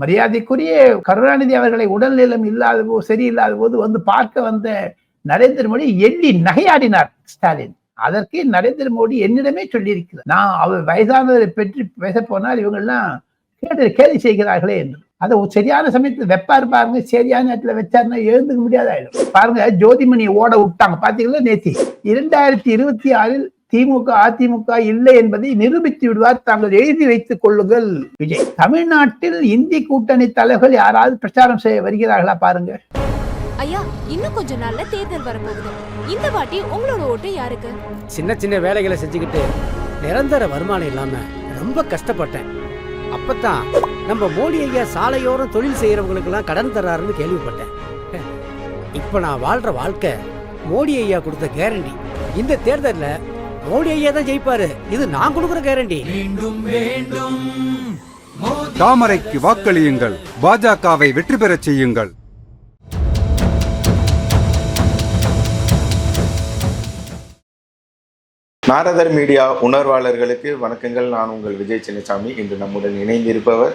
மரியாதைக்குரிய கருணாநிதி அவர்களை உடல்நலம் இல்லாத போது சரியில்லாத போது வந்து பார்க்க வந்த நரேந்திர மோடி எண்ணி நகையாடினார் ஸ்டாலின். அதற்கு நரேந்திர மோடி என்னிடமே சொல்லியிருக்கிறார். நான் அவர் வயதானதை பற்றி பேச போனால் இவங்கெல்லாம் கேட்டு கேலி செய்கிறார்களே என்று. அதை சரியான சமயத்தில் வெப்பாரு பாருங்க சரியான நேரத்தில் வச்சாருன்னா எழுந்துக்க முடியாத ஆயிடும் பாருங்க ஜோதிமணி ஓட விட்டாங்க. பாத்தீங்களா நேத்தி? இரண்டாயிரத்தி இருபத்தி ஆறில் திமுக அதிமுக இல்லை என்பதை நிரூபித்து விடுவார். தாங்கள் எழுதி வைத்துக் கொள்ளுங்கள். விஜய் தமிழ்நாட்டில் இந்தி கூட்டணி தலைவர்கள் யாராவது பிரச்சாரம் செய்ய வருகிறார்களா பாருங்க. ஐயா இன்னும் கொஞ்ச நாள்ல தேர்தல் வரப்போகுது. இந்த வாட்டி உங்களோட ஓட்டு யாருக்கு? சின்ன சின்ன வேலைகளை செஞ்சுக்கிட்டு நிரந்தர வருமானம் இல்லாம ரொம்ப கஷ்டப்பட்டேன். அப்பதான் நம்ம மோடி ஐயா சாலையோரம் தொழில் செய்யறவங்களுக்கெல்லாம் கடன் தர்றாருன்னு கேள்விப்பட்டேன். இப்ப நான் வாழ்ற வாழ்க்கை மோடி ஐயா கொடுத்த கேரண்டி இந்த தேர்தல்ல மோடி ஐயா தான் ஜெயிப்பாரு. இது நான் கொடுக்குற கேரண்டி தாமரைக்கு வாக்களியுங்கள். பாஜகவை வெற்றி பெறச் செய்யுங்கள். நாரதர் மீடியா உணர்வாளர்களுக்கு வணக்கங்கள். நான் உங்கள் விஜய் சின்னசாமி. இன்று நம்முடன் இணைந்திருப்பவர்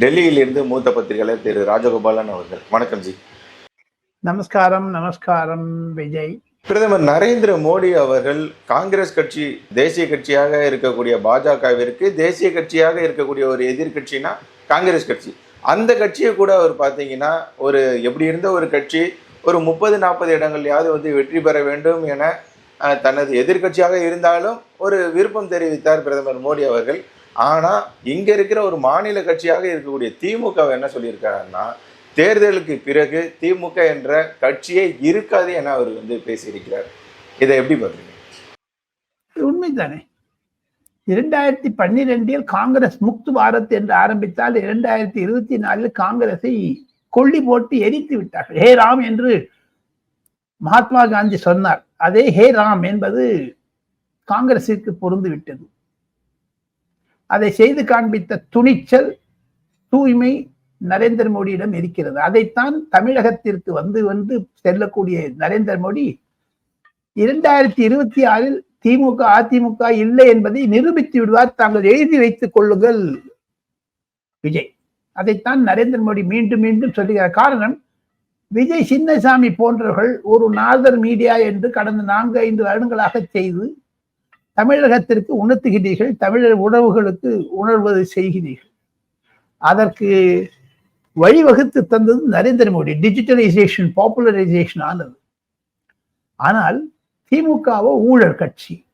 டெல்லியிலிருந்து மூத்த பத்திரிகையாளர் திரு ராஜகோபாலன் அவர்கள். வணக்கம் ஜி. நமஸ்காரம் நமஸ்காரம் விஜய். பிரதமர் நரேந்திர மோடி அவர்கள் காங்கிரஸ் கட்சி தேசிய கட்சியாக இருக்கக்கூடிய பாஜகவிற்கு தேசிய கட்சியாக இருக்கக்கூடிய ஒரு எதிர்கட்சினா காங்கிரஸ் கட்சி. அந்த கட்சியை கூட அவர் பார்த்தீங்கன்னா ஒரு எப்படி இருந்த ஒரு கட்சி ஒரு முப்பது நாற்பது இடங்கள்லையாவது வந்து வெற்றி பெற வேண்டும் என தனது எதிர்க்கட்சியாக இருந்தாலும் ஒரு விருப்பம் தெரிவித்தார் பிரதமர் மோடி அவர்கள். ஆனால் இங்கே இருக்கிற ஒரு மாநில கட்சியாக இருக்கக்கூடிய திமுக என்ன சொல்லியிருக்காருன்னா தேர்தலுக்கு பிறகு திமுக என்ற கட்சியே இருக்காது என அவர் வந்து பேசியிருக்கிறார். இதை எப்படி பார்க்குறீங்க? உண்மைதானே. இரண்டாயிரத்தி பன்னிரெண்டில் காங்கிரஸ் முக்து பாரத் என்று ஆரம்பித்தால் இரண்டாயிரத்தி இருபத்தி நாலில் காங்கிரஸை கொள்ளி போட்டு எரித்து விட்டார்கள். ஹே ராம் என்று மகாத்மா காந்தி சொன்னார். அதே ஹே ராம் என்பது காங்கிரசிற்கு பொருந்து விட்டது. அதை செய்து காண்பித்த துணிச்சல் தூய்மை நரேந்திர மோடியிடம் இருக்கிறது. அதைத்தான் தமிழகத்திற்கு வந்து வந்து செல்லக்கூடிய நரேந்திர மோடி இரண்டாயிரத்தி இருபத்தி ஆறில் திமுக அதிமுக இல்லை என்பதை நிரூபித்து விடுவார். தாங்கள் எழுதி வைத்துக் கொள்ளுங்கள். விஜய். அதைத்தான் நரேந்திர மோடி மீண்டும் மீண்டும் சொல்லுகிறார் காரணம் விஜய் சின்னசாமி போன்றவர்கள் ஒரு நாதர் மீடியா என்று கடந்த நான்கு ஐந்து வருடங்களாக செய்து தமிழகத்திற்கு உணர்த்துகிறீர்கள். தமிழர் உணவுகளுக்கு உணர்வது செய்கிறீர்கள். அதற்கு வழிவகுத்து தந்தது நரேந்திர மோடி. டிஜிட்டலைசேஷன் பாப்புலரைசேஷன் ஆனது. ஆனால் திமுகவோ ஊழல் கட்சி.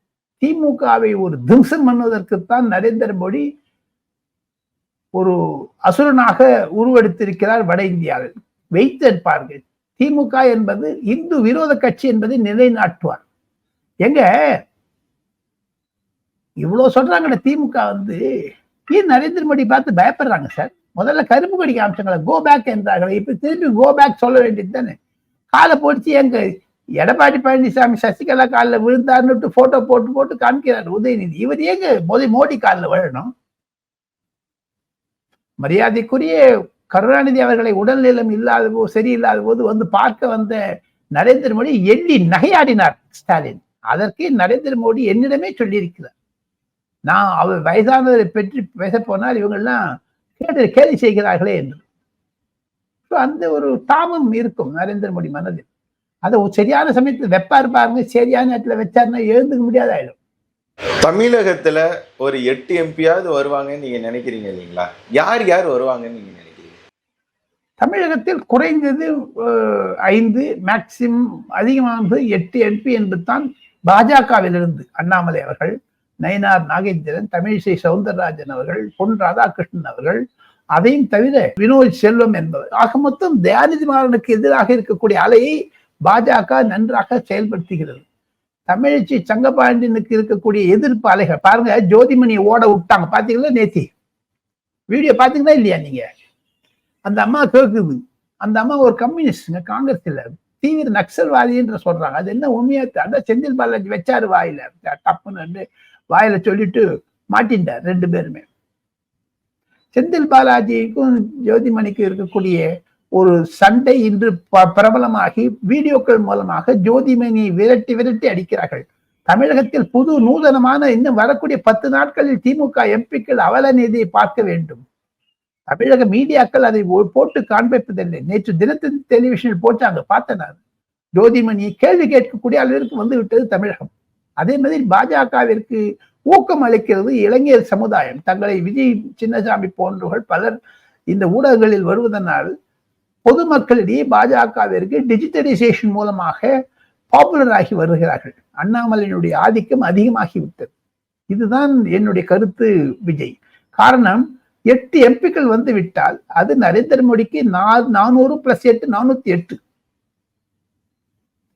திமுகவை ஒரு திம்சம் பண்ணுவதற்குத்தான் நரேந்திர மோடி ஒரு அசுரனாக உருவெடுத்திருக்கிறார் வட இந்தியாவில். வைத்திருப்பார்கள் திமுக என்பது இந்து விரோத கட்சி என்பதை நிலைநாட்டுவார். எங்க? இவ்வளவு சொல்றாங்கல்ல திமுக வந்து. ஏன் நரேந்திர மோடி பார்த்து பயப்படுறாங்க சார்? முதல்ல கருப்பு கொடி காமிச்சாங்களே கோ பேக் என்றார்கள். இப்ப திரும்பி கோ பேக் சொல்ல வேண்டியது தானே? காலை போடிச்சு எங்க? எடப்பாடி பழனிசாமி சசிகலா காலில் விழுந்தாருன்னு போட்டோ போட்டு போட்டு காமிக்கிறார் உதயநிதி. இவர் எங்க மோதி மோடி காலில் விழணும்? மரியாதைக்குரிய கருணாநிதி அவர்களை உடல்நலம் இல்லாத போது சரியில்லாத போது வந்து பார்க்க வந்த நரேந்திர மோடி எண்ணி நகையாடினார் ஸ்டாலின். அதற்கு நரேந்திர மோடி என்னிடமே சொல்லியிருக்கிறார். நான் அவர் வயதானதை பற்றி பேச போனால் இவங்கெல்லாம் கேட்டு கேலி செய்கிறார்களே என்று. அந்த ஒரு தாபம் இருக்கும் நரேந்திர மோடி மனதில். அதை சரியான சமயத்தில் வெப்பாரு பாருங்க சரியான நேரத்தில் வச்சாருன்னா எழுந்துக்க முடியாதாயிடும். தமிழகத்துல ஒரு எட்டு எம்பியாவது வருவாங்கன்னு நீங்க நினைக்கிறீங்க இல்லைங்களா? யார் யார் வருவாங்கன்னு நீங்க நினைக்கிறீங்க? தமிழகத்தில் குறைந்தது ஐந்து மேக்சிமம் அதிகமானது எட்டு எம்பி என்பது தான் பாஜகவிலிருந்து அண்ணாமலை அவர்கள். நயினார் நாகேந்திரன் தமிழிசை சவுந்தரராஜன் அவர்கள் பொன் ராதாகிருஷ்ணன் அவர்கள் அதையும் தவிர வினோத் செல்வம் என்பவர். ஆக மொத்தம் தயாநிதி மாறனுக்கு எதிராக இருக்கக்கூடிய அலையை பாஜக நன்றாக செயல்படுத்துகிறது. தமிழிசை சங்கபாண்டியனுக்கு இருக்கக்கூடிய எதிர்ப்பு அலைகள். பாருங்க ஜோதிமணி ஓட விட்டாங்க. பாத்தீங்களா நேத்தி? வீடியோ பாத்தீங்களா இல்லையா நீங்க? அந்த அம்மா கேக்குது. அந்த அம்மா ஒரு கம்யூனிஸ்டுங்க காங்கிரஸ் இல்ல தீவிர நக்சல்வாதின்ற சொல்றாங்க. அது என்ன உண்மையா? அதான் செந்தில் பாலாஜி வச்சாரு வாயில. தப்புன்னு டப்புன்னு வாயில சொல்லிட்டு மாட்டின்றார் ரெண்டு பேருமே. செந்தில் பாலாஜிக்கும் ஜோதிமணிக்கும் இருக்கக்கூடிய ஒரு சண்டை இன்று பிரபலமாகி வீடியோக்கள் மூலமாக ஜோதிமணி விரட்டி விரட்டி அடிக்கிறார்கள். தமிழகத்தில் புது நூதனமான இன்னும் வரக்கூடிய பத்து நாட்களில் திமுக எம்பிக்கள் அவல நிதியை பார்க்க வேண்டும். தமிழக மீடியாக்கள் அதை போட்டு காண்பிப்பதில்லை. நேற்று தினத்தின் டெலிவிஷனில் போட்டாங்க. பார்த்தேன் நான் ஜோதிமணி கேள்வி கேட்கக்கூடிய அளவிற்கு வந்து விட்டது தமிழகம். அதே மாதிரி பாஜகவிற்கு ஊக்கம் அளிக்கிறது இளைஞர் சமுதாயம். தங்களை விஜய் சின்னசாமி போன்றவர்கள் பலர் இந்த ஊடகங்களில் வருவதனால் பொதுமக்களிடையே பாஜகவிற்கு டிஜிட்டலைசேஷன் மூலமாக பாப்புலர் ஆகி வருகிறார்கள். அண்ணாமலையினுடைய ஆதிக்கம் அதிகமாகிவிட்டது. இதுதான் என்னுடைய கருத்து விஜய். காரணம் எட்டு எம்பிக்கள் வந்து விட்டால் அது நரேந்திர மோடிக்கு நா- நானூறு பிளஸ் எட்டு நானூத்தி எட்டு.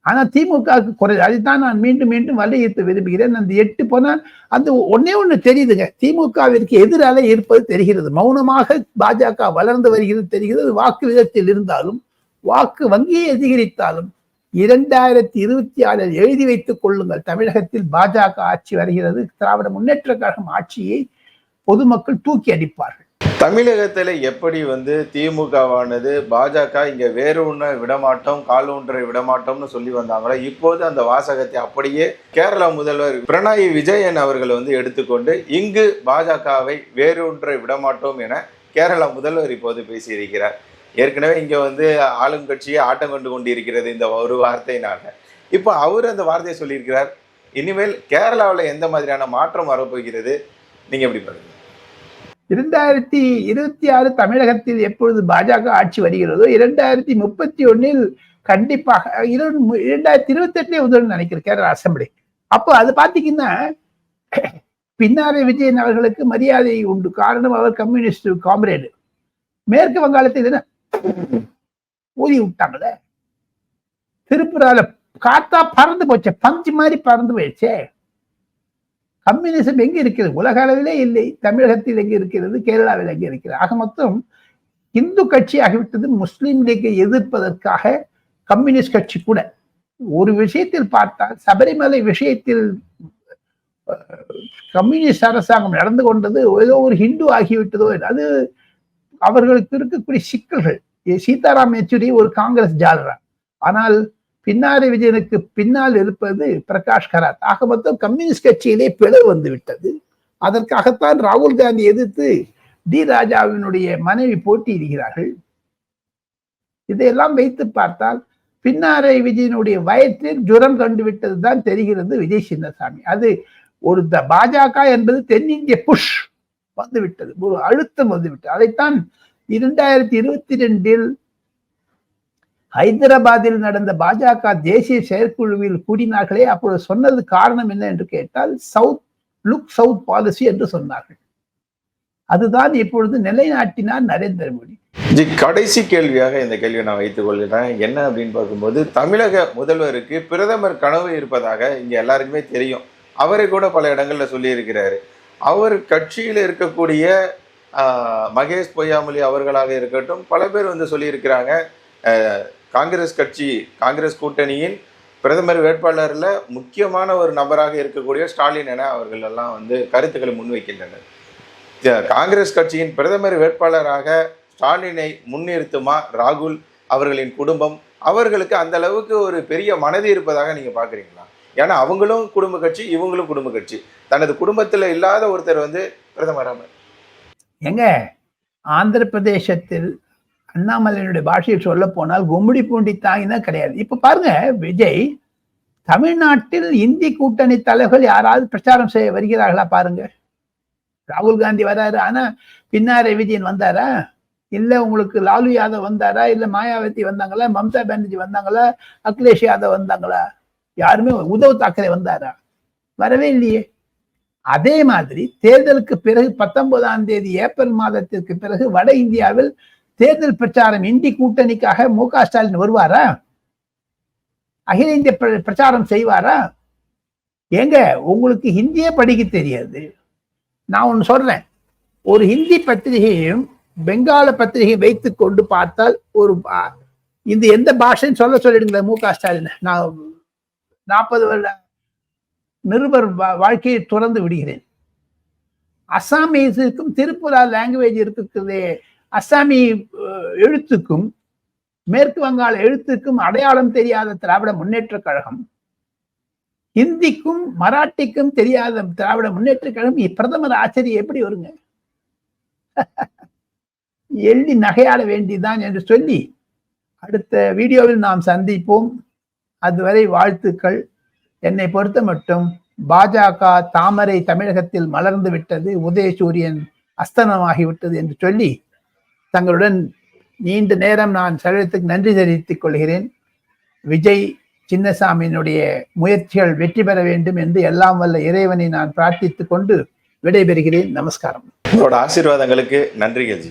ஆனா திமுகவுக்கு குறை அதுதான் நான் மீண்டும் மீண்டும் வலியுறுத்த விரும்புகிறேன். அந்த எட்டு போனா அந்த ஒன்னே ஒண்ணு தெரியுதுங்க. திமுகவிற்கு எதிரால இருப்பது தெரிகிறது. மௌனமாக பாஜக வளர்ந்து வருகிறது தெரிகிறது. வாக்கு விதத்தில் இருந்தாலும் வாக்கு வங்கியை அதிகரித்தாலும் இரண்டாயிரத்தி இருபத்தி ஆறில் எழுதி வைத்துக் கொள்ளுங்கள். தமிழகத்தில் பாஜக ஆட்சி வருகிறது. திராவிட முன்னேற்ற கழகம் ஆட்சியை பொதுமக்கள் தூக்கி அடிப்பார்கள். தமிழகத்தில் எப்படி வந்து திமுகவானது பாஜக இங்கே வேறு ஒன்றை விடமாட்டோம் கால் ஒன்றை விடமாட்டோம்னு சொல்லி வந்தாங்களோ இப்போது அந்த வாசகத்தை அப்படியே கேரளா முதல்வர் பிரணாயி விஜயன் அவர்கள் வந்து எடுத்துக்கொண்டு இங்கு பாஜகவை வேறு ஒன்றை விடமாட்டோம் என கேரளா முதல்வர் இப்போது பேசியிருக்கிறார். ஏற்கனவே இங்கே வந்து ஆளுங்கட்சியை ஆட்டம் கொண்டு கொண்டிருக்கிறது இந்த ஒரு வார்த்தையினால. இப்போ அவர் அந்த வார்த்தையை சொல்லியிருக்கிறார். இனிமேல் கேரளாவில் எந்த மாதிரியான மாற்றம் வரப்போகிறது? நீங்கள் எப்படி பாருங்கள் இரண்டாயிரத்தி இருபத்தி ஆறு தமிழகத்தில் எப்பொழுது பாஜக ஆட்சி வருகிறதோ இரண்டாயிரத்தி முப்பத்தி ஒன்னில் கண்டிப்பாக இரு- இரண்டாயிரத்தி இருபத்தி எட்டுல உதவும் நினைக்கிறேன் கேரள அசம்பிளி. அப்போ அது பாத்தீங்கன்னா பின்னாரை விஜயன் அவர்களுக்கு மரியாதை உண்டு. காரணம் அவர் கம்யூனிஸ்ட் காம்ரேடு. மேற்கு வங்காளத்தில் என்ன? ஊதி விட்டாங்களே திருப்புரால காத்தா பறந்து போச்சே பஞ்சு மாதிரி பறந்து போயிடுச்சே. கம்யூனிசம் எங்கே இருக்கிறது? உலக அளவிலே இல்லை. தமிழகத்தில் எங்கே இருக்கிறது? கேரளாவில் எங்கே இருக்கிறது? ஆக மொத்தம் இந்து கட்சி ஆகிவிட்டது முஸ்லீம் லீக்கை எதிர்ப்பதற்காக கம்யூனிஸ்ட் கட்சி கூட. ஒரு விஷயத்தில் பார்த்தால் சபரிமலை விஷயத்தில் கம்யூனிஸ்ட் அரசாங்கம் நடந்து கொண்டது ஏதோ ஒரு ஹிந்து ஆகிவிட்டதோ அது அவர்களுக்கு இருக்கக்கூடிய சிக்கல்கள். சீதாராம் யெச்சூரி ஒரு காங்கிரஸ் ஜாலரா. ஆனால் பின்னாடி விஜயனுக்கு பின்னால் இருப்பது பிரகாஷ் கராத். ஆக மொத்தம் கம்யூனிஸ்ட் கட்சியிலே பிளவு வந்து விட்டது அதற்காகத்தான் ராகுல் காந்தி எதிர்த்து டி ராஜாவினுடைய மனைவி போட்டியிடுகிறார்கள். இதையெல்லாம் வைத்து பார்த்தால் பின்னாரை விஜயனுடைய வயற்றில் ஜுரம் கண்டுவிட்டது தான் தெரிகிறது விஜய் சின்னசாமி. அது ஒரு த- பாஜக என்பது தென்னிந்திய புஷ் வந்துவிட்டது. ஒரு அழுத்தம் வந்துவிட்டது. அதைத்தான் இரண்டாயிரத்தி இருபத்தி ரெண்டில் ஹைதராபாத்தில் நடந்த பாஜக தேசிய செயற்குழுவில் கூடினார்களே அப்பொழுது சொன்னது காரணம் என்ன என்று கேட்டால் சவுத் லுக் சவுத் பாலிசி என்று சொன்னார்கள். அதுதான் இப்பொழுது நிலைநாட்டினார் நரேந்திர மோடி. ஜி கடைசி கேள்வியாக இந்த கேள்வியை நான் வைத்துக் கொள்கிறேன். என்ன அப்படின்னு பார்க்கும்போது தமிழக முதல்வருக்கு பிரதமர் கனவு இருப்பதாக இங்க எல்லாருக்குமே தெரியும். அவரை கூட பல இடங்கள்ல சொல்லியிருக்கிறாரு. அவர் கட்சியில் இருக்கக்கூடிய ஆஹ், மகேஷ் பொய்யாமொழி அவர்களாக இருக்கட்டும் பல பேர் வந்து சொல்லியிருக்கிறாங்க. காங்கிரஸ் கட்சி காங்கிரஸ் கூட்டணியின் பிரதமர் வேட்பாளர்ல முக்கியமான ஒரு நபராக இருக்கக்கூடிய ஸ்டாலின் என அவர்கள் எல்லாம் வந்து கருத்துக்களை முன்வைக்கின்றனர். காங்கிரஸ் கட்சியின் பிரதமர் வேட்பாளராக ஸ்டாலினை முன்னிறுத்துமா ராகுல் அவர்களின் குடும்பம்? அவர்களுக்கு அந்த அளவுக்கு ஒரு பெரிய மனது இருப்பதாக நீங்க பாக்குறீங்களா? ஏன்னா அவங்களும் குடும்ப கட்சி இவங்களும் குடும்ப கட்சி. தனது குடும்பத்துல இல்லாத ஒருத்தர் வந்து பிரதமர் எங்க? ஆந்திர பிரதேசத்தில் அண்ணாமலையினுடைய பாஷையில் சொல்ல போனால் கும்மிடி பூண்டி தாயினா கிடையாது. இப்ப பாருங்க விஜய் தமிழ்நாட்டில் இந்தி கூட்டணி தலைவர்கள் யாராவது பிரச்சாரம் செய்ய வருகிறார்களா பாருங்க. ராகுல் காந்தி வராரு ஆனா பின்னாரை விஜயன் வந்தாரா? இல்ல உங்களுக்கு லாலு யாதவ் வந்தாரா? இல்ல மாயாவதி வந்தாங்களா? மம்தா பானர்ஜி வந்தாங்களா? அகிலேஷ் யாதவ் வந்தாங்களா? யாருமே உதவ் தாக்கரே வந்தாரா? வரவே இல்லையே. அதே மாதிரி தேர்தலுக்கு பிறகு பத்தொன்பதாம் தேதி ஏப்ரல் மாதத்திற்கு பிறகு வட இந்தியாவில் தேர்தல் பிரச்சாரம் இந்தி கூட்டணிக்காக மு க ஸ்டாலின் வருவாரா? அகில இந்திய பிரச்சாரம் செய்வாரா? ஏங்க உங்களுக்கு ஹிந்தியே படிக்க தெரியாது. நான் ஒன்று சொல்றேன். ஒரு ஹிந்தி பத்திரிகையும் பெங்கால பத்திரிகை வைத்து கொண்டு பார்த்தால் ஒரு இந்த எந்த பாஷைன்னு சொல்ல சொல்லிடுங்களேன் மு க ஸ்டாலின். நான் நாற்பது வருட நிருபர் வா- வாழ்க்கையை துறந்து விடுகிறேன். அசாமீஸுக்கும் திருப்புரா லாங்குவேஜ் இருக்கிறதே அசாமி எழுத்துக்கும் மேற்கு வங்காள எழுத்துக்கும் அடையாளம் தெரியாத திராவிட முன்னேற்ற கழகம் இந்திக்கும் மராட்டிக்கும் தெரியாத திராவிட முன்னேற்ற கழகம் பிரதமர் ஆச்சரியம் எப்படி வருங்க? எள்ளி நகையாட வேண்டிதான் என்று சொல்லி அடுத்த வீடியோவில் நாம் சந்திப்போம். அதுவரை வாழ்த்துக்கள். என்னை பொறுத்த மட்டும் பாஜக தாமரை தமிழகத்தில் மலர்ந்து விட்டது உதயசூரியன் அஸ்தனமாகிவிட்டது என்று சொல்லி தங்களுடன் நீண்ட நேரம் நான் செலவித்துக்கு நன்றி தெரிவித்துக் கொள்கிறேன். விஜய் சின்னசாமியினுடைய முயற்சிகள் வெற்றி பெற வேண்டும் என்று எல்லாம் வல்ல இறைவனை நான் பிரார்த்தித்துக் கொண்டு விடைபெறுகிறேன். நமஸ்காரம். உங்களோட ஆசீர்வாதங்களுக்கு நன்றிகள் ஜி